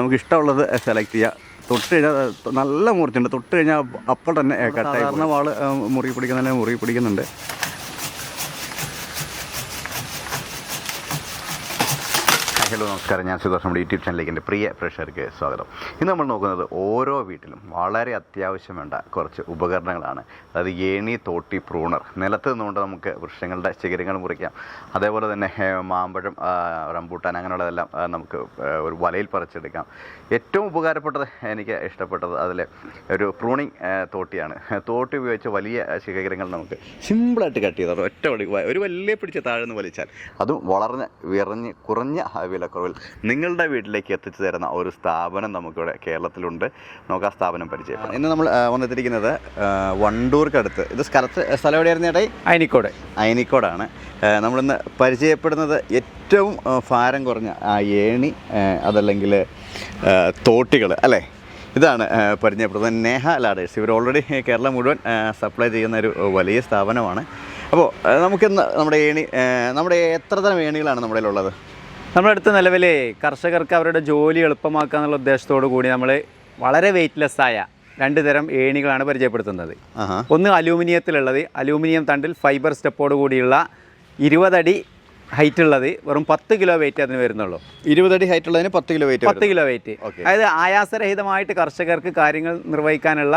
നമുക്ക് ഇഷ്ടമുള്ളത് സെലക്ട് ചെയ്യാം. തൊട്ട് കഴിഞ്ഞാൽ നല്ല മുറിച്ചുണ്ട് തൊട്ട് കഴിഞ്ഞാൽ അപ്പോൾ തന്നെ കട്ടായി സാധാരണ വാൾ മുറുകി പിടിക്കുന്ന മുറുകി പിടിക്കുന്നുണ്ട്. ഹലോ നമസ്കാരം. ഞാൻ സുദർശൻ നമ്മുടെ യൂട്യൂബ് ചാനലിലേക്ക് എന്റെ പ്രിയ പ്രേക്ഷകർക്ക് സ്വാഗതം. ഇന്ന് നമ്മൾ നോക്കുന്നത് ഓരോ വീട്ടിലും വളരെ അത്യാവശ്യം വേണ്ട കുറച്ച് ഉപകരണങ്ങളാണ്. അതായത് ഏണി തോട്ടി പ്രൂണർ. നിലത്ത് നിന്നുകൊണ്ട് നമുക്ക് വൃക്ഷങ്ങളുടെ ശിഖരങ്ങൾ മുറിക്കാം. അതേപോലെ തന്നെ മാമ്പഴം റംബൂട്ടാൻ അങ്ങനെയുള്ളതെല്ലാം നമുക്ക് ഒരു വലയിൽ പറിച്ചെടുക്കാം. ഏറ്റവും ഉപകാരപ്പെട്ടത് എനിക്ക് ഇഷ്ടപ്പെട്ടത് അതിലെ ഒരു പ്രൂണിങ് തോട്ടിയാണ്. തോട്ടി ഉപയോഗിച്ച് വലിയ ശിഖരങ്ങൾ നമുക്ക് സിമ്പിളായിട്ട് കട്ട് ചെയ്തത് ഒറ്റ ഒരു വലിയ പിടിച്ച് താഴ്ന്ന് വലിച്ചാൽ അതും വളർന്ന് വിറഞ്ഞ് കുറഞ്ഞ വിലക്കുറവിൽ നിങ്ങളുടെ വീട്ടിലേക്ക് എത്തിച്ചു തരുന്ന ഒരു സ്ഥാപനം നമുക്കിവിടെ കേരളത്തിലുണ്ട്. നമുക്ക് ആ സ്ഥാപനം പരിചയപ്പെടാം. ഇന്ന് നമ്മൾ വന്നെത്തിയിരിക്കുന്നത് വണ്ടൂർക്കടുത്ത്. ഇത് സ്ഥലത്ത് സ്ഥലം എവിടെയായിരുന്നു ചേട്ടായി അയനിക്കോട്. അയനിക്കോടാണ്. നമ്മളിന്ന് പരിചയപ്പെടുന്നത് ഏറ്റവും ഭാരം കുറഞ്ഞ ആ ഏണി അതല്ലെങ്കിൽ തോട്ടികൾ അല്ലേ? ഇതാണ് പരിചയപ്പെടുന്നത്. നേഹ ലാഡേഴ്സ്. ഇവർ ഓൾറെഡി കേരളം മുഴുവൻ സപ്ലൈ ചെയ്യുന്ന ഒരു വലിയ സ്ഥാപനമാണ്. അപ്പോൾ നമുക്കിന്ന് നമ്മുടെ ഏണി നമ്മുടെ എത്ര തരം ഏണികളാണ് നമ്മുടെ ഉള്ളത് നമ്മുടെ അടുത്ത നിലവിൽ കർഷകർക്ക് അവരുടെ ജോലി എളുപ്പമാക്കുക എന്നുള്ള ഉദ്ദേശത്തോടു കൂടി നമ്മൾ വളരെ വെയ്റ്റ്ലെസ് ആയ രണ്ട് തരം ഏണികളാണ് പരിചയപ്പെടുത്തുന്നത്. ഒന്ന് അലൂമിനിയത്തിലുള്ളത്. അലൂമിനിയം തണ്ടിൽ ഫൈബർ സ്റ്റെപ്പോട് കൂടിയുള്ള ഇരുപതടി ഹൈറ്റ് ഉള്ളത്. വെറും പത്ത് കിലോ വെയിറ്റ് അതിന് വരുന്നുള്ളൂ. ഇരുപതടി ഹൈറ്റ് ഉള്ളതിന് പത്ത് കിലോ വെയിറ്റ് പത്ത് കിലോ വെയിറ്റ് അതായത് ആയാസരഹിതമായിട്ട് കർഷകർക്ക് കാര്യങ്ങൾ നിർവഹിക്കാനുള്ള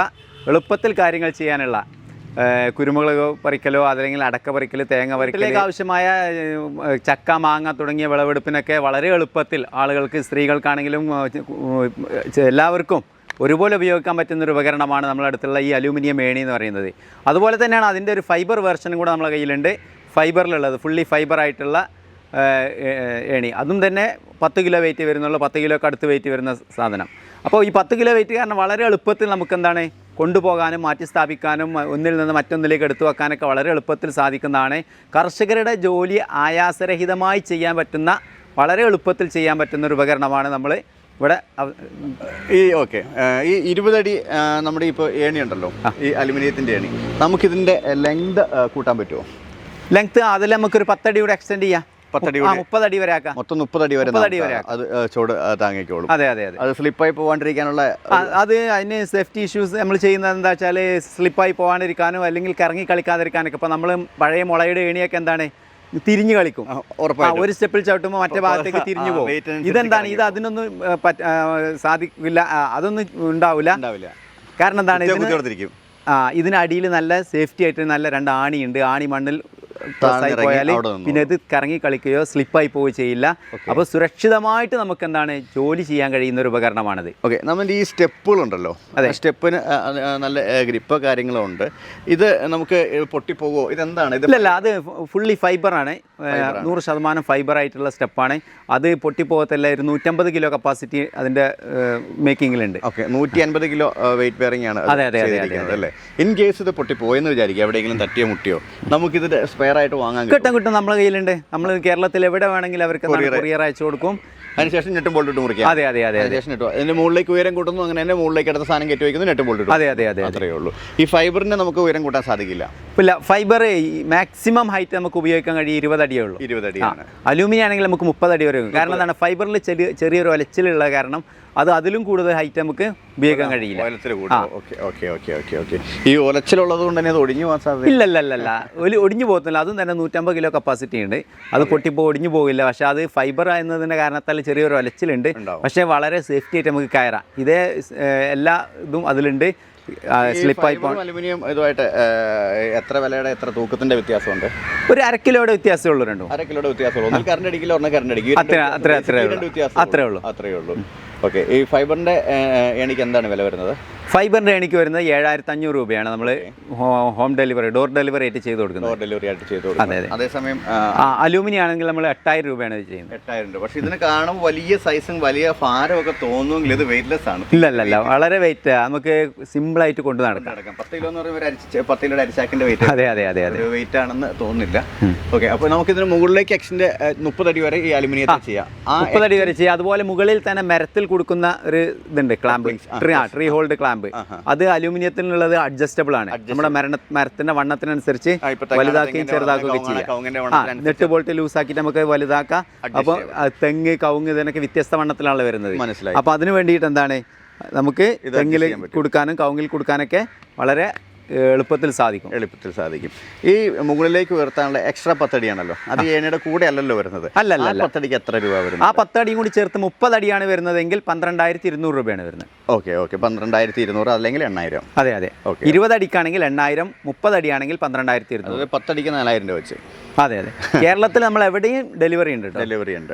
എളുപ്പത്തിൽ കാര്യങ്ങൾ ചെയ്യാനുള്ള കുരുമുളക് പറിക്കലോ അതല്ലെങ്കിൽ അടക്ക പറിക്കൽ തേങ്ങ പറിക്കലേക്ക് ആവശ്യമായ ചക്ക മാങ്ങ തുടങ്ങിയ വിളവെടുപ്പിനൊക്കെ വളരെ എളുപ്പത്തിൽ ആളുകൾക്ക് സ്ത്രീകൾക്കാണെങ്കിലും എല്ലാവർക്കും ഒരുപോലെ ഉപയോഗിക്കാൻ പറ്റുന്ന ഒരു ഉപകരണമാണ് നമ്മുടെ അടുത്തുള്ള ഈ അലൂമിനിയം ഏണി എന്ന് പറയുന്നത്. അതുപോലെ തന്നെയാണ് അതിന്റെ ഒരു ഫൈബർ വേർഷനും കൂടെ നമ്മുടെ കയ്യിലുണ്ട്. ഫൈബറിലുള്ളത് ഫുള്ളി ഫൈബർ ആയിട്ടുള്ള ഏണി. അതും തന്നെ പത്ത് കിലോ വെയിറ്റ് വരുന്നുള്ള പത്ത് കിലോക്ക് അടുത്ത് വെയിറ്റ് വരുന്ന സാധനം. അപ്പോൾ ഈ പത്ത് കിലോ വെയിറ്റ് കാരണം വളരെ എളുപ്പത്തിൽ നമുക്ക് എന്താണ് കൊണ്ടുപോകാനും മാറ്റി സ്ഥാപിക്കാനും ഒന്നിൽ നിന്ന് മറ്റൊന്നിലേക്ക് എടുത്തു വെക്കാനൊക്കെ വളരെ എളുപ്പത്തിൽ സാധിക്കുന്നതാണ്. കർഷകരുടെ ജോലി ആയാസരഹിതമായി ചെയ്യാൻ പറ്റുന്ന വളരെ എളുപ്പത്തിൽ ചെയ്യാൻ പറ്റുന്ന ഒരു ഉപകരണമാണ് നമ്മൾ ഇവിടെ ഈ ഓക്കെ. ഈ ഇരുപതടി നമ്മുടെ ഇപ്പോൾ ഏണി ഉണ്ടല്ലോ ഈ അലുമിനിയത്തിന്റെ ഏണി. നമുക്കിതിന്റെ ലെങ്ത് കൂട്ടാൻ പറ്റുമോ ലെങ്ത് അതിൽ നമുക്കൊരു പത്തടി കൂടെ എക്സ്റ്റെൻഡ് ചെയ്യാം. പത്തടി ആ മുപ്പതടി വരെ ആക്കാം. മൊത്തം മുപ്പതടി വരെ മുപ്പതടി വരെ അത് ആ, താങ്ങിക്കോളും. അതെ അതെ അതെ. അത് സ്ലിപ്പായി പോകാണ്ടിരിക്കാനുള്ള അത് അതിന് സേഫ്റ്റി ഇഷ്യൂസ് നമ്മൾ ചെയ്യുന്നത് എന്താ വെച്ചാൽ സ്ലിപ്പായി പോകാണ്ടിരിക്കാനോ അല്ലെങ്കിൽ കറങ്ങി കളിക്കാതിരിക്കാനൊക്കെ. ഇപ്പോൾ നമ്മൾ പഴയ മുളയുടെ ഏണിയൊക്കെ എന്താണ്? തിരിഞ്ഞു കളിക്കും. ആ, ഒരു സ്റ്റെപ്പിൽ ചവിട്ടുമ്പോൾ മറ്റേ ഭാഗത്തേക്ക് തിരിഞ്ഞു പോകും. ഇതെന്താണ്? ഇത് അതിനൊന്നും സാധിക്കില്ല. അതൊന്നും ഉണ്ടാവില്ല. കാരണം എന്താണ്? ഇതിന് ഇതിനടിയിൽ നല്ല സേഫ്റ്റി ആയിട്ട് നല്ല രണ്ട് ആണിയുണ്ട്. ആണി മണ്ണിൽ പോയാൽ. പിന്നെ ഇത് കറങ്ങി കളിക്കുകയോ സ്ലിപ്പായി പോവുകയോ ചെയ്യില്ല. അപ്പോൾ സുരക്ഷിതമായിട്ട് നമുക്ക് എന്താണ് ജോലി ചെയ്യാൻ കഴിയുന്ന ഒരു ഉപകരണമാണിത്. ഓക്കെ നമ്മുടെ ഈ സ്റ്റെപ്പുകളുണ്ടല്ലോ. അതെ. സ്റ്റെപ്പിന് നല്ല ഗ്രിപ്പ് കാര്യങ്ങളും ഉണ്ട്. ഇത് നമുക്ക് പൊട്ടിപ്പോകുമോ ഇതെന്താണ്? ഇത് ഇല്ലല്ല അത് ഫുള്ളി ഫൈബറാണ്. നൂറ് ശതമാനം ഫൈബർ ആയിട്ടുള്ള സ്റ്റെപ്പാണ്. അത് പൊട്ടിപ്പോകത്തല്ല. ഒരു നൂറ്റമ്പത് കിലോ കപ്പാസിറ്റി അതിന്റെ മേക്കിങ്ങിലുണ്ട്. ഓക്കെ നൂറ്റി അൻപത് കിലോ വെയിറ്റ് ബെയറിംഗ് ആണ് അതെ, അതെ, അതെ, അല്ലേ? ഇൻ കേസ് ഇത് പൊട്ടിപ്പോയെന്ന് വിചാരിക്കുക എവിടെയെങ്കിലും തട്ടിയോ മുട്ടിയോ നമുക്കിത് സ്പെയർ ആയിട്ട് വാങ്ങാൻ കിട്ടും കിട്ടും. നമ്മളെ കയ്യിലുണ്ട്. നമ്മൾ കേരളത്തിൽ എവിടെ വേണമെങ്കിലും അവർക്ക് കൊറിയർ അയച്ചു കൊടുക്കും. അതിനുശേഷം നെറ്റും ബോൾട്ട് മുറിക്കും. അതെ അതെ അതെ അതെ. അതിനുശേഷം നെട്ടോ അതിന്റെ മുകളിലേക്ക് ഉയരം കൂട്ടുന്നു അങ്ങനെ തന്നെ മുകളിലേക്ക് അടുത്ത സാധനം കയറ്റി വയ്ക്കുന്നു നെറ്റും ബോൾട്ട് അതെ അതെ അതെ അത്രേ ഉള്ളൂ. ഈ ഫൈബറിനെ നമുക്ക് ഉയരം കൂട്ടാൻ സാധിക്കില്ല. ഇല്ല ഫൈബർ മാക്സിമം ഹൈറ്റ് നമുക്ക് ഉപയോഗിക്കാൻ കഴിയും ഇരുപത് അടിയേ ഉള്ളൂ. ഇരുപത് അടിയാണ്. അലൂമിനിയം ആണെങ്കിൽ നമുക്ക് മുപ്പത് അടി വരെ വരും കാരണം എന്താണ് ഫൈബറിൽ ചെറിയ ചെറിയൊരു ഒലച്ചിലുള്ള കാരണം അത് അതിലും കൂടുതൽ ഹൈറ്റ് നമുക്ക് ഉപയോഗിക്കാൻ കഴിയില്ല. ഈ ഒലച്ചിലുള്ളത് കൊണ്ട് തന്നെ അത് ഒടിഞ്ഞു പോകാൻ സാധ്യത ഇല്ല ഇല്ല ഇല്ല ഒരു ഒടിഞ്ഞു പോകത്തില്ല. അതും തന്നെ നൂറ്റമ്പത് കിലോ കപ്പാസിറ്റി ഉണ്ട്. അത് പൊട്ടിപ്പോ ഒടിഞ്ഞു പോകില്ല. പക്ഷെ അത് ഫൈബർ എന്നതിന്റെ കാരണത്താൽ ചെറിയൊരു ഒലച്ചിലുണ്ട്. പക്ഷെ വളരെ സേഫ്റ്റി ആയിട്ട് നമുക്ക് കയറാം. ഇതേ എല്ലാ ഇതും അതിലുണ്ട്. സ്ലിപ്പായി അലുമിനിയം ഇതുമായിട്ട് എത്ര വിലയുടെ എത്ര തൂക്കത്തിന്റെ വ്യത്യാസമുണ്ട്? ഒരു അര കിലോയുടെ വ്യത്യാസമേ രണ്ടും. അര കിലോയുടെ വ്യത്യാസമുള്ളൂ. കറണ്ട് അടിക്കില്ല ഒരെണ്ണം കറണ്ട് അടിക്കും. അത്ര- അത്ര- അത്രേ ഉള്ളൂ. അത്രേ ഉള്ളൂ. അത്രേ ഉള്ളൂ. ഓക്കെ ഈ ഫൈബറിന്റെ എണിക്ക് എന്താണ് വില വരുന്നത്? ഫൈബറിന്റെ എണിക്ക് വരുന്നത് ഏഴായിരത്തി അഞ്ഞൂറ് രൂപയാണ് നമ്മൾ ഹോം ഡെലിവറി ഡോർ ഡെലിവറി ആയിട്ട് ചെയ്ത് കൊടുക്കുന്നത്. ഡോർ ഡെലിവറി ആയിട്ട് ചെയ്ത് കൊടുക്കുന്നത്. അതെ. അതേസമയം അലൂമിനിയം ആണെങ്കിൽ നമ്മൾ എട്ടായിരം രൂപയാണ് ചെയ്യുന്നത്. എട്ടായിരം രൂപ. പക്ഷേ ഇതിന് കാണുമ്പോൾ വലിയ സൈസും വലിയ ഭാരം ഒക്കെ തോന്നുമെങ്കിൽ ഇത് വെയിറ്റ്ലെസ് ആണ്. ഇല്ല ഇല്ല വളരെ വെയിറ്റ് നമുക്ക് സിമ്പിൾ ആയിട്ട് കൊണ്ട് നടക്കാം. പത്ത് കിലോ എന്ന് പറയുമ്പോൾ പത്ത് കിലോയുടെ അരിച്ചാക്കിന്റെ വെയിറ്റ് അതെ അതെ അതെ അതെ. വെയിറ്റ് ആണെന്ന് തോന്നുന്നില്ല. ഓക്കെ അപ്പോൾ നമുക്ക് ഇതിന് മുകളിലേക്ക് എക്സിന്റെ മുപ്പതടി വരെ ഈ അലുമിനിയത്തിൽ ചെയ്യാം. മുപ്പതടി വരെ ചെയ്യാം. അതുപോലെ മുകളിൽ തന്നെ മരത്തിൽ കൊടുക്കുന്ന ഒരു ഇതുണ്ട്. ക്ലാമ്പിംഗ് ട്രീ ഹോൾഡ് ക്ലാമ്പ് കമ്പ് അത് അലൂമിനിയത്തിനുള്ളത് അഡ്ജസ്റ്റബിൾ ആണ്. നമ്മുടെ മരണ മരത്തിന്റെ വണ്ണത്തിനനുസരിച്ച് വലുതാക്കുകയും ചെറുതാക്കുകയും ചെയ്യാം. നെട്ട് ബോൾട്ട് ലൂസ് ആക്കിയിട്ട് നമുക്ക് വലുതാക്കാം. അപ്പോൾ തെങ്ങ് കവുങ്ങ് ഇതിനൊക്കെ വ്യത്യസ്ത വണ്ണത്തിലാണ് വരുന്നത്. മനസ്സിലായി. അപ്പോൾ അതിന് വേണ്ടിയിട്ട് എന്താണ്? നമുക്ക് തെങ്ങിൽ. കൊടുക്കാനും കവുങ്ങിൽ കൊടുക്കാനൊക്കെ വളരെ എളുപ്പത്തിൽ സാധിക്കും. എളുപ്പത്തിൽ സാധിക്കും. ഈ മുകളിലേക്ക് ഉയർത്താനുള്ള എക്സ്ട്രാ പത്തടിയാണല്ലോ. അത് ഏണിയുടെ കൂടെ അല്ലല്ലോ വരുന്നത്. അല്ല, അല്ല, പത്തടിക്ക് എത്ര രൂപ വരും ആ പത്തടിയും കൂടി ചേർത്ത് മുപ്പത് അടിയാണ് വരുന്നതെങ്കിൽ പന്ത്രണ്ടായിരത്തി ഇരുന്നൂറ് രൂപയാണ് വരുന്നത്. Okay okay. പന്ത്രണ്ടായിരത്തി ഇരുന്നൂറ് അല്ലെങ്കിൽ എണ്ണായിരം. അതെ അതെ. ഓക്കെ. ഇരുപത് അടിക്കാണെങ്കിൽ എണ്ണായിരം മുപ്പത് അടിയാണെങ്കിൽ പന്ത്രണ്ടായിരത്തി ഇരുന്നൂറ് പത്തടിക്ക് നാലായിരം രൂപ വെച്ച്. അതെ അതെ. കേരളത്തിൽ നമ്മൾ എവിടെയും ഡെലിവറി ഉണ്ട് ഡെലിവറി ഉണ്ട്.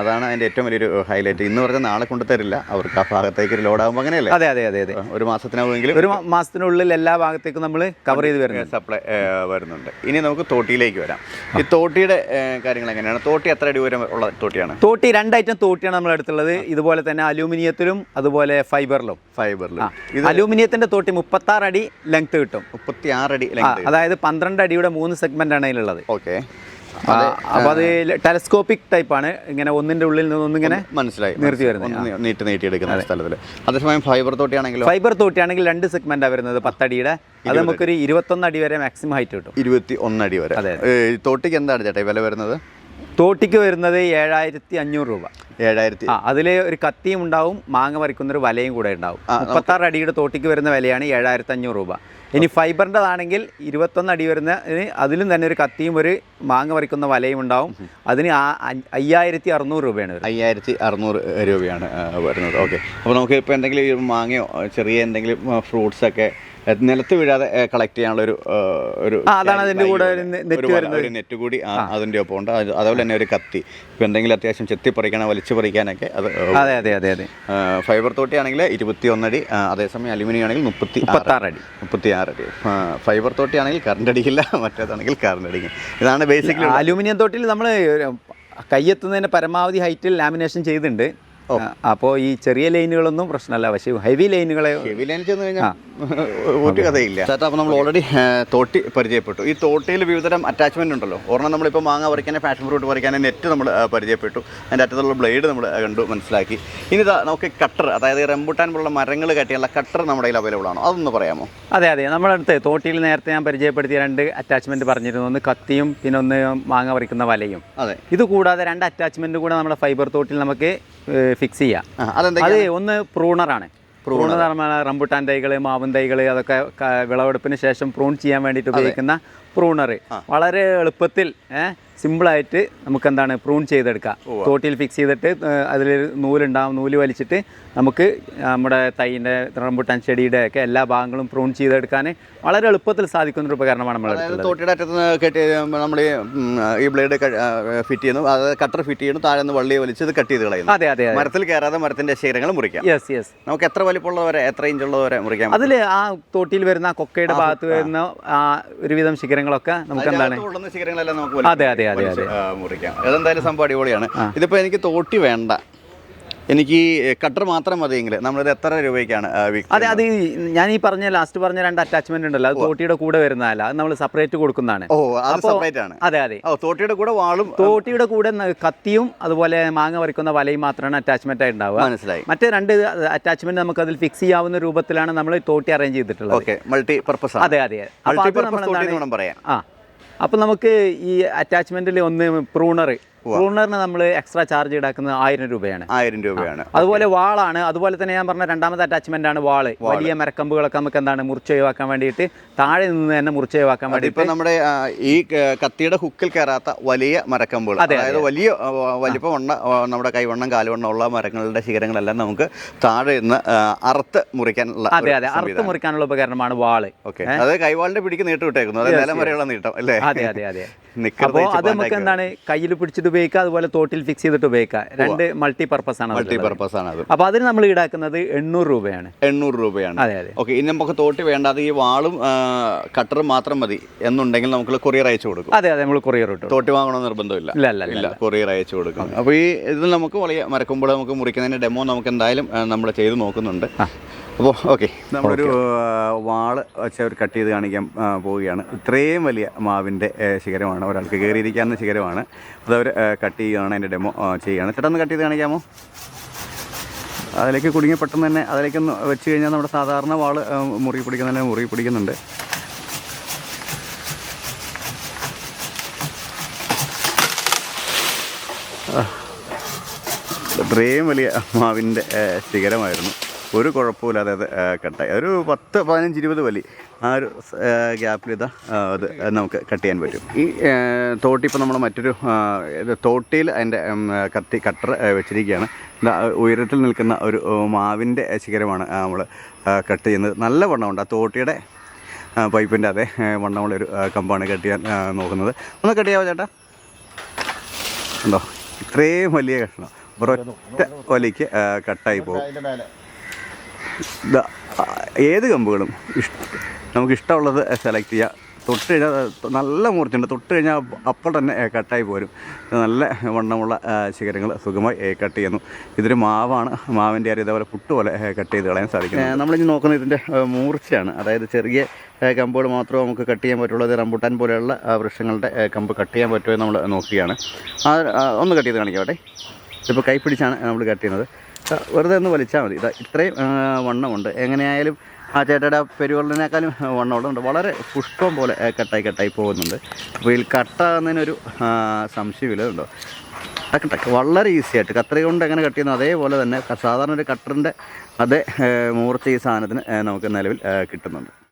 അതാണ് അതിന്റെ ഏറ്റവും വലിയൊരു ഹൈലൈറ്റ് ഇന്ന് പറഞ്ഞാൽ നാളെ കൊണ്ടു തരില്ല. അവർക്ക് ആ ഭാഗത്തേക്ക് ഒരു ലോഡ് ആകുമ്പോൾ അങ്ങനെയല്ലേ? അതെ അതെ അതെ അതെ. ഒരു മാസത്തിനാവുമെങ്കിലും ഒരു മാസത്തിനുള്ളിൽ എല്ലാ ഭാഗത്തേക്കും നമ്മൾ കവർ ചെയ്ത് വരുന്നത് സപ്ലൈ വരുന്നുണ്ട്. ഇനി നമുക്ക് തോട്ടിയിലേക്ക് വരാം. ഈ തോട്ടിയുടെ കാര്യങ്ങൾ എങ്ങനെയാണ്? തോട്ടി എത്ര അടി ഉയരം ഉള്ള തോട്ടിയാണ്? തോട്ടി രണ്ട് ഐറ്റം തോട്ടിയാണ് നമ്മൾ എടുത്തുള്ളത് ഇതുപോലെ തന്നെ അലൂമിനിയത്തിലും അതുപോലെ ഫൈബറിലും ഫൈബറിലും ഇത് അലൂമിനിയത്തിന്റെ തോട്ടി മുപ്പത്തി അടി ലെങ്ത് കിട്ടും. മുപ്പത്തി അടി അതായത് പന്ത്രണ്ട് അടിയുടെ മൂന്ന് സെഗ്മെന്റ് ആണ് അതിലുള്ളത്. ഓക്കെ അപ്പോൾ അത് ടെലസ്കോപ്പിക് ടൈപ്പ് ആണ് ഇങ്ങനെ ഒന്നിന്റെ ഉള്ളിൽ നിന്ന് ഒന്നിങ്ങനെ മനസ്സിലായി നിർത്തി വരുന്നത്, ഒന്ന് നീട്ടി നീട്ടിയെടുക്കുന്ന സ്ഥലത്തിൽ അതേസമയം ഫൈബർ തോട്ടിയാണെങ്കിലും? ഫൈബർ തോട്ടിയാണെങ്കിൽ രണ്ട് സെഗ്മെന്റാണ് വരുന്നത് പത്തടിയുടെ. അത് നമുക്കൊരു ഇരുപത്തൊന്ന് അടി വരെ മാക്സിമം ഹൈറ്റ് കിട്ടും. ഇരുപത്തി ഒന്നടി വരെ. അതെ, തോട്ടിക്ക് എന്താണ് ചേട്ടാ വില വരുന്നത്? തോട്ടിക്ക് വരുന്നത് ഏഴായിരത്തി അഞ്ഞൂറ് രൂപ. ഏഴായിരത്തി ആ അതിൽ ഒരു കത്തിയും ഉണ്ടാവും മാങ്ങ പറിക്കുന്ന ഒരു വലയും കൂടെ ഉണ്ടാവും. മുപ്പത്താറ് അടിയുടെ തോട്ടിക്ക് വരുന്ന വിലയാണ് ഏഴായിരത്തി അഞ്ഞൂറ് രൂപ. ഇനി ഫൈബറിന്റെതാണെങ്കിൽ ഇരുപത്തൊന്ന് അടി വരുന്ന അതിലും തന്നെ ഒരു കത്തിയും ഒരു മാങ്ങ പറിക്കുന്ന വലയും ഉണ്ടാവും. അതിന് ആ അയ്യായിരത്തി അറുന്നൂറ് രൂപയാണ് അയ്യായിരത്തി അറുന്നൂറ് രൂപയാണ് വരുന്നത്. ഓക്കെ. അപ്പോൾ നമുക്ക് ഇപ്പോൾ എന്തെങ്കിലും മാങ്ങയോ ചെറിയ എന്തെങ്കിലും ഫ്രൂട്ട്സ് ഒക്കെ ആ, നിലത്ത് വീഴാതെ കളക്ട് ചെയ്യാനുള്ള ഒരു ഒരു അതാണ് അതിന്റെ കൂടെ ഒരു നെറ്റ് കൂടി അതിന്റെ ഒപ്പം ഉണ്ട്. അത് അതുപോലെ തന്നെ ഒരു കത്തി. ഇപ്പം എന്തെങ്കിലും അത്യാവശ്യം ചെത്തി പറിക്കണം വലിച്ചു പറിക്കാനൊക്കെ അത് അതെ അതെ അതെ അതെ. ഫൈബർ തോട്ടിയാണെങ്കിൽ ഇരുപത്തി ഒന്നടി അതേസമയം അലുമിനിയം ആണെങ്കിൽ മുപ്പത്തി മുപ്പത്താറ് അടി മുപ്പത്തി ആറടി ഫൈബർ തോട്ടിയാണെങ്കിൽ കറണ്ട് അടിക്കില്ല മറ്റേതാണെങ്കിൽ കറണ്ട് അടിക്കും. ഇതാണ് ബേസിക്കലി അലുമിനിയം തോട്ടിൽ നമ്മൾ കയ്യെത്തുന്നതിന് പരമാവധി ഹൈറ്റിൽ ലാമിനേഷൻ ചെയ്തിട്ടുണ്ട്. അപ്പോൾ ഈ ചെറിയ ലൈനുകളൊന്നും പ്രശ്നമല്ല. പക്ഷേ ഹെവി ലൈനുകളെ ഹെവി ലൈൻ ചെന്ന് കഴിഞ്ഞാൽ ഒരു കഥയില്ല. ചേട്ടാ അപ്പോൾ നമ്മൾ ഓൾറെഡി തോട്ടി പരിചയപ്പെട്ടു. ഈ തോട്ടിയിൽ വിവിധതരം അറ്റാച്ച്മെന്റ് ഉണ്ടല്ലോ. ഒരെണ്ണം നമ്മളിപ്പോൾ മാങ്ങ പറിക്കാനും ഫാഷൻ ഫ്രൂട്ട് പറിക്കാനും നെറ്റ് നമ്മൾ പരിചയപ്പെട്ടു. അതിന്റെ അറ്റത്തുള്ള ബ്ലേഡ് നമ്മൾ കണ്ടു മനസ്സിലാക്കി. ഇനി നമുക്ക് കട്ടർ അതായത് റംബുട്ടാൻ പോലുള്ള മരങ്ങൾ കട്ടിയുള്ള കട്ടർ നമ്മുടെ കയ്യിൽ അവൈലബിൾ ആണോ? അതൊന്ന് പറയാമോ? അതെ അതെ. നമ്മുടെ അടുത്ത് തോട്ടിയിൽ നേരത്തെ ഞാൻ പരിചയപ്പെടുത്തിയ രണ്ട് അറ്റാച്ച്മെന്റ് പറഞ്ഞിരുന്നു. ഒന്ന് കത്തിയും പിന്നെ ഒന്ന് മാങ്ങ പറിക്കുന്ന വലയും. അതെ. ഇത് കൂടാതെ രണ്ട് അറ്റാച്ച്മെന്റ് കൂടെ നമ്മുടെ ഫൈബർ തോട്ടിൽ നമുക്ക് ഫിക്സ് ചെയ്യാം. അത് ഒന്ന് പ്രൂണറാണ്. പ്രൂണർ. റംബുട്ടാൻ തൈകൾ മാവും തൈകൾ അതൊക്കെ വിളവെടുപ്പിന് ശേഷം പ്രൂൺ ചെയ്യാൻ വേണ്ടിയിട്ട് ഉപയോഗിക്കുന്ന പ്രൂണർ വളരെ എളുപ്പത്തിൽ സിമ്പിളായിട്ട് നമുക്ക് എന്താണ് പ്രൂൺ ചെയ്തെടുക്കാം. തോട്ടിൽ ഫിക്സ് ചെയ്തിട്ട് അതിൽ നൂലുണ്ടാവും നൂൽ വലിച്ചിട്ട് നമുക്ക് നമ്മുടെ തൈന്റെ റംബുട്ടാൻ ചെടിയുടെ ഒക്കെ എല്ലാ ഭാഗങ്ങളും പ്രൂൺ ചെയ്തെടുക്കാൻ വളരെ എളുപ്പത്തിൽ സാധിക്കുന്ന ഒരു ഉപകരണമാണ് നമ്മൾ തോട്ടിയുടെ അറ്റത്ത് കെട്ടി നമ്മൾ ഈ ബ്ലേഡ് ഫിറ്റ് ചെയ്യുന്നു. അത് കട്ടർ ഫിറ്റ് ചെയ്യുന്നു. താഴെ നിന്ന് വള്ളി വലിച്ച് ഇത് കട്ട് ചെയ്ത് കളയുന്നു. അതെ അതെ മരത്തിൽ കയറാതെ മരത്തിന്റെ ശീരങ്ങൾ മുറിക്കാം. യെസ് യെസ് നമുക്ക് എത്ര വലിപ്പമുള്ളവരെ എത്ര ഇഞ്ചുള്ളവരെ മുറിക്കാം അതിൽ ആ തോട്ടിയിൽ വരുന്ന ആ കൊക്കയുടെ ഭാഗത്ത് വരുന്ന ആ ഒരുവിധം ശിഖരങ്ങളൊക്കെ നമുക്ക് എന്താണ്? ശിഖരങ്ങളെല്ലാം നമുക്ക് അതെ അതെ, അതെ, അതെ, മുറിക്കാം. അതെന്തായാലും സംഭവം അടിപൊളിയാണ്. ഇതിപ്പോ എനിക്ക് തോട്ടി വേണ്ട. എനിക്ക് കട്ടർ മാത്രം മതിയെങ്കിൽ നമ്മളത് എത്ര രൂപയ്ക്കാണ് അതെ അത് ഞാൻ ഈ പറഞ്ഞ ലാസ്റ്റ് പറഞ്ഞ രണ്ട് അറ്റാച്ച്മെന്റ് ഉണ്ടല്ലോ അത് തോട്ടിയുടെ കൂടെ വരുന്നതല്ല അത് നമ്മൾ സെപ്പറേറ്റ് കൊടുക്കുന്നതാണ്. ഓ അത് സെപ്പറേറ്റ് ആണ്. അതെ അതെ. ഓ തോട്ടിയുടെ കൂടെ വാളും തോട്ടിയുടെ കൂടെ കത്തിയും അതുപോലെ മാങ്ങ വരയ്ക്കുന്ന വലയും മാത്രമാണ് അറ്റാച്ച്മെന്റ് ആയി ഉണ്ടാവുക. മനസ്സിലായി. മറ്റേ രണ്ട് അറ്റാച്ച്മെന്റ് നമുക്ക് അതിൽ ഫിക്സ് ചെയ്യാവുന്ന രൂപത്തിലാണ് നമ്മൾ തോട്ടി അറേഞ്ച് ചെയ്തിട്ടുള്ളത്. ഓക്കെ മൾട്ടി പർപ്പസ് ആണ്. അതെ അതെ. മൾട്ടിപർപ്പസ് നമ്മൾ തോട്ടി എന്ന് പറയാം ആ. അപ്പോൾ നമുക്ക് ഈ അറ്റാച്ച്മെന്റിൽ ഒന്ന് പ്രൂണർ പ്രൂണറിന് നമ്മൾ എക്സ്ട്രാ ചാർജ് ഈടാക്കുന്നത് ആയിരം രൂപയാണ്. ആയിരം രൂപയാണ്. അതുപോലെ വാളാണ്. അതുപോലെ തന്നെ ഞാൻ പറഞ്ഞ രണ്ടാമത്തെ അറ്റാച്ച്മെന്റ് ആണ് വാൾ. വലിയ മരക്കമ്പുകളൊക്കെ നമുക്ക് എന്താണ് മുറിച്ച് ഒഴിവാക്കാൻ വേണ്ടിയിട്ട് താഴെ നിന്ന് തന്നെ മുറിച്ച് ഒഴിവാക്കാൻ വേണ്ടിയിട്ട് ഇപ്പൊ നമ്മുടെ ഈ കത്തിയുടെ ഹുക്കിൽ കയറാത്ത വലിയ മരക്കമ്പുകൾ. അതായത് വലിയ വലിപ്പമുണ്ട നമ്മുടെ കൈവണ്ണം കാലുവണ്ണം ഉള്ള മരങ്ങളുടെ ശിഖരങ്ങളെല്ലാം നമുക്ക് താഴെ നിന്ന് അറുത്ത് മുറിക്കാനുള്ള അതെ അതെ. അറുത്ത് മുറിക്കാനുള്ള ഉപകരണമാണ് വാൾ. ഓക്കെ. അതായത് കൈവാളിന്റെ പിടിക്ക് നീട്ടം നിലം വരെയുള്ള നീട്ടം അല്ലേ? അതെ അതെ അതെ. അപ്പോൾ അത് നമുക്ക് എന്താണ്? കയ്യിൽ പിടിച്ചിട്ട് ഉപയോഗിക്കാം അതുപോലെ തോട്ടിൽ ഫിക്സ് ചെയ്തിട്ട് ഉപയോഗിക്കാം രണ്ട് മൾട്ടി പർപ്പസ് ആണ് മൾട്ടി. പർപ്പസ് ആണ് അത്. അപ്പോൾ അതിന് നമ്മൾ ഈടാക്കുന്നത് എണ്ണൂറ് രൂപയാണ്. എണ്ണൂറ് രൂപയാണ്. അതെ അതെ. ഓക്കെ ഇനി നമുക്ക് തോട്ടി വേണ്ടാതെ ഈ വാളും കട്ടറും മാത്രം മതി എന്നുണ്ടെങ്കിൽ നമുക്ക് കൊറിയർ അയച്ചു കൊടുക്കും. അതെ അതെ നമ്മൾ കൊറിയർ ഇട്ടു തോട്ടി വാങ്ങണമെന്ന് നിർബന്ധമില്ല. ഇല്ല ഇല്ല ഇല്ല കൊറിയർ അയച്ചു കൊടുക്കും അപ്പോൾ ഈ ഇതിൽ നമുക്ക് വളരെ മരക്കുമ്പോൾ നമുക്ക് മുറിക്കുന്നതിന്റെ ഡെമോ നമുക്ക് എന്തായാലും നമ്മൾ ചെയ്ത് നോക്കുന്നുണ്ട്. അപ്പോൾ ഓക്കെ നമ്മളൊരു വാൾ വെച്ച ഒരു കട്ട് ചെയ്ത് കാണിക്കാൻ പോവുകയാണ്. ഇത്രയും വലിയ മാവിന്റെ ശിഖരമാണ്. ഒരാൾക്ക് കയറിയിരിക്കാവുന്ന ശിഖരമാണ്. അതവർ കട്ട് ചെയ്യുകയാണ് അതിന്റെ ഡെമോ ചെയ്യുകയാണ്. ചേട്ടാ ഒന്ന് കട്ട് ചെയ്ത് കാണിക്കാമോ? അതിലേക്ക് കുടുങ്ങി പെട്ടെന്ന് തന്നെ അതിലേക്കൊന്ന് വെച്ച് കഴിഞ്ഞാൽ നമ്മുടെ സാധാരണ വാൾ മുറുകി പിടിക്കുന്ന തന്നെ മുറുകി പിടിക്കുന്നുണ്ട്. ഇത്രയും വലിയ മാവിന്റെ ശിഖരമായിരുന്നു. ഒരു കുഴപ്പമില്ലാതെ അത് കട്ട് കട്ടായി. ഒരു പത്ത് പതിനഞ്ച് ഇരുപത് വലി ആ ഒരു ഗ്യാപ്പിൽ ഇതാ അത് നമുക്ക് കട്ട് ചെയ്യാൻ പറ്റും. ഈ തോട്ടി ഇപ്പോൾ നമ്മൾ മറ്റൊരു തോട്ടിയിൽ അതിന്റെ കത്തി കട്ടർ വെച്ചിരിക്കുകയാണ്. ഉയരത്തിൽ നിൽക്കുന്ന ഒരു മാവിന്റെ ശിഖരമാണ് നമ്മൾ കട്ട് ചെയ്യുന്നത്. നല്ല വണ്ണമുണ്ട്. ആ തോട്ടിയുടെ പൈപ്പിന്റെ അതേ വണ്ണമുള്ള ഒരു കമ്പാണ് കട്ട് ചെയ്യാൻ നോക്കുന്നത്. ഒന്ന് കട്ട് ചെയ്യാമോ ചേട്ടാ? ഉണ്ടോ? ഇത്രയും വലിയ കഷ്ണം. ഒരൊറ്റ ഒലിക്ക് കട്ടായി പോകും. ഏത് കമ്പുകളും ഇഷ്ട നമുക്ക് ഇഷ്ടമുള്ളത് സെലക്ട് ചെയ്യാം. തൊട്ട് കഴിഞ്ഞാൽ നല്ല മൂർച്ചയുണ്ട്. തൊട്ട് കഴിഞ്ഞാൽ അപ്പോൾ തന്നെ കട്ടായി പോരും. നല്ല വണ്ണമുള്ള ശിഖരങ്ങൾ സുഖമായി കട്ട് ചെയ്യുന്നു. ഇതൊരു മാവാണ്. മാവിന്റെ അരി ഇതേപോലെ പുട്ട് പോലെ കട്ട് ചെയ്ത് കളയാൻ സാധിക്കും നമ്മളിനി നോക്കുന്നത് ഇതിന്റെ മൂർച്ചയാണ്. അതായത് ചെറിയ കമ്പുകൾ മാത്രമേ നമുക്ക് കട്ട് ചെയ്യാൻ പറ്റുള്ളൂ. അത് റംബുട്ടാൻ പോലെയുള്ള വൃക്ഷങ്ങളുടെ കമ്പ് കട്ട് ചെയ്യാൻ പറ്റുമോ നമ്മൾ നോക്കുകയാണ്. ഒന്ന് കട്ട് ചെയ്ത് കാണിക്കാവട്ടെ. ഇതിപ്പോൾ കൈ പിടിച്ചാണ് നമ്മൾ കട്ട് ചെയ്യുന്നത്. വെറുതെ ഒന്ന് വലിച്ചാൽ മതി. ഇതാ ഇത്രയും വണ്ണമുണ്ട്. എങ്ങനെയായാലും ആ ചേട്ടയുടെ പെരുവെള്ളനേക്കാളും വണ്ണമുള്ളതുണ്ട് വളരെ പുഷ്പം പോലെ കട്ടായി കട്ടായി പോകുന്നുണ്ട്. അപ്പോൾ ഇതിൽ കട്ടാകുന്നതിനൊരു സംശയമില്ല ഉണ്ടോ ടക്ക് ടക്ക്. വളരെ ഈസി ആയിട്ട് കത്രിക കൊണ്ട് എങ്ങനെ കട്ട് ചെയ്യുന്നു അതേപോലെ തന്നെ സാധാരണ ഒരു കട്ടറിന്റെ അതേ മൂർച്ച ഈ സാധനത്തിന് നമുക്ക് നിലവിൽ കിട്ടുന്നുണ്ട്.